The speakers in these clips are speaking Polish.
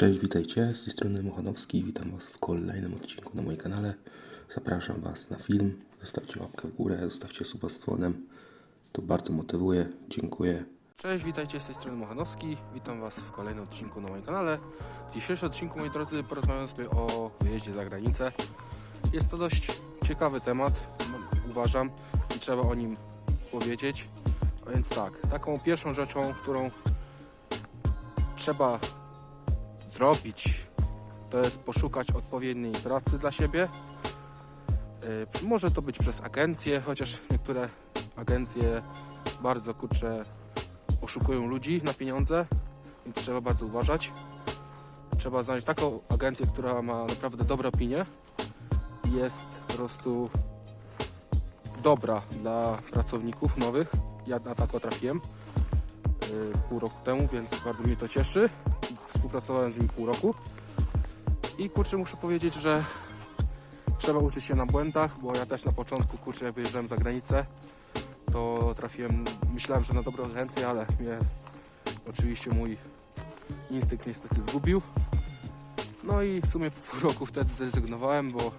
Cześć, witajcie, z tej strony Mochanowski, witam Was w kolejnym odcinku na moim kanale. Zapraszam Was na film, zostawcie łapkę w górę, zostawcie suba z dzwonem, to bardzo motywuje, dziękuję. Cześć, witajcie z tej strony Mochanowski. Witam Was w kolejnym odcinku na moim kanale. W dzisiejszym odcinku, moi drodzy, porozmawiam sobie o wyjeździe za granicę. Jest to dość ciekawy temat, uważam, i trzeba o nim powiedzieć. A więc tak, taką pierwszą rzeczą, którą trzeba zrobić, to jest poszukać odpowiedniej pracy dla siebie. Yy, Może to być przez agencję, chociaż niektóre agencje bardzo kurczę oszukują ludzi na pieniądze to trzeba bardzo uważać. Trzeba znaleźć taką agencję, która ma naprawdę dobre opinie i jest po prostu dobra dla pracowników nowych. Ja na taką trafiłem yy, pół roku temu, więc bardzo mnie to cieszy. Współpracowałem z nimi pół roku i kurczę muszę powiedzieć, że trzeba uczyć się na błędach, bo ja też na początku kurczę jak wyjeżdżałem za granicę to trafiłem, myślałem, że na dobrą agencję, ale mnie oczywiście mój instynkt niestety zgubił. No i w sumie po pół roku wtedy zrezygnowałem, bo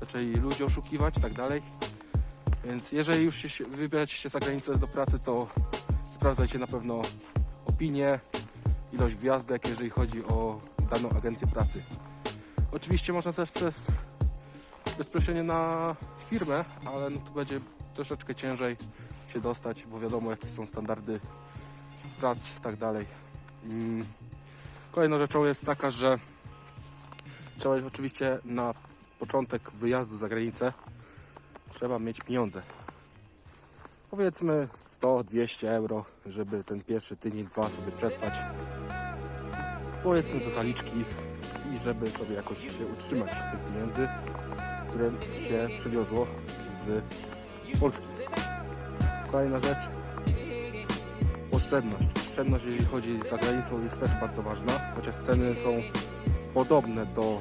zaczęli ludzie oszukiwać i tak dalej. Więc jeżeli już się, wybieracie się za granicę do pracy, to sprawdzajcie na pewno opinię, ilość gwiazdek, jeżeli chodzi o daną agencję pracy. Oczywiście można też przez bezpośrednio na firmę, ale no to będzie troszeczkę ciężej się dostać, bo wiadomo jakie są standardy prac i tak dalej. Mm. Kolejną rzeczą jest taka, że trzeba oczywiście na początek wyjazdu za granicę trzeba mieć pieniądze. Powiedzmy 100-200 euro, żeby ten pierwszy tydzień, dwa sobie przetrwać. Powiedzmy do zaliczki i żeby sobie jakoś się utrzymać tych pieniędzy, które się przywiozło z Polski. Kolejna rzecz. Oszczędność. Oszczędność, jeżeli chodzi za granicą, jest też bardzo ważna, chociaż ceny są podobne do,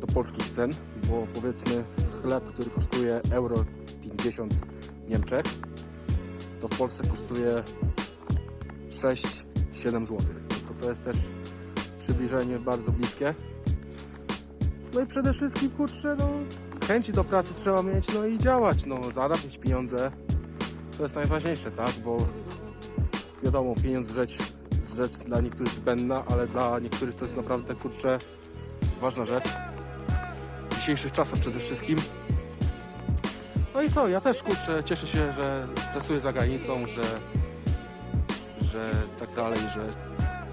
do polskich cen, bo powiedzmy chleb, który kosztuje euro 50 w Niemczech, to w Polsce kosztuje 6-7 zł. To, jest też przybliżenie bardzo bliskie. No i przede wszystkim, kurczę, no chęci do pracy trzeba mieć, no i działać, no zarabiać pieniądze. To jest najważniejsze, tak, bo wiadomo, pieniądz rzecz, rzecz dla niektórych zbędna, ale dla niektórych to jest naprawdę, kurczę, ważna rzecz. W dzisiejszych czasach przede wszystkim. No i co, ja też, kurczę, cieszę się, że pracuję za granicą, że, że tak dalej, że,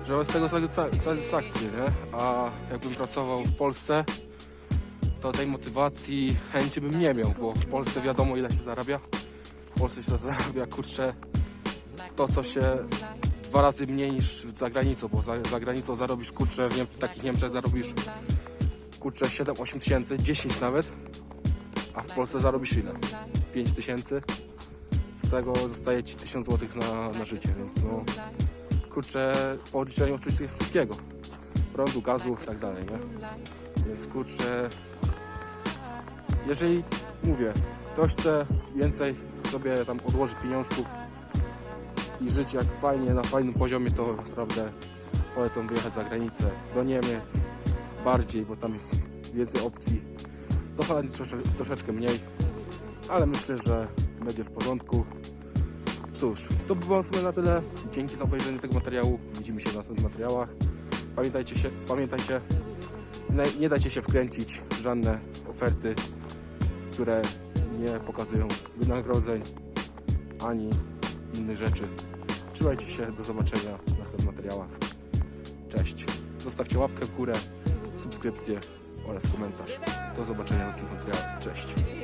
że mam z tego satysfak- satysfakcję, nie? A jakbym pracował w Polsce, to tej motywacji, chęci bym nie miał, bo w Polsce wiadomo ile się zarabia. W Polsce się zarabia, kurczę, to co się dwa razy mniej niż za granicą, bo za, za granicą zarobisz, kurczę, w, Niem- w takich Niemczech zarobisz, kurczę, 7-8 tysięcy, 10 nawet, a w Polsce zarobisz ile? 5 tysięcy, z tego zostaje Ci 1000 zł na, na życie, więc no, kurczę, po odliczeniu oczywiście wszystkiego, prądu, gazu i tak dalej, nie? Więc kurczę, jeżeli mówię, ktoś chce więcej sobie tam odłożyć pieniążków i żyć jak fajnie, na fajnym poziomie, to naprawdę polecam wyjechać za granicę, do Niemiec bardziej, bo tam jest więcej opcji. Do Holandii trosze, troszeczkę mniej, ale myślę, że będzie w porządku. Cóż, to by było w sumie na tyle. Dzięki za obejrzenie tego materiału. Widzimy się w następnych materiałach. Pamiętajcie się, pamiętajcie, nie, dajcie się wkręcić w żadne oferty, które nie pokazują wynagrodzeń ani innych rzeczy. Trzymajcie się, do zobaczenia w następnych materiałach. Cześć. Zostawcie łapkę w górę, subskrypcję oraz komentarz. Do zobaczenia w następnych materiałach. Cześć.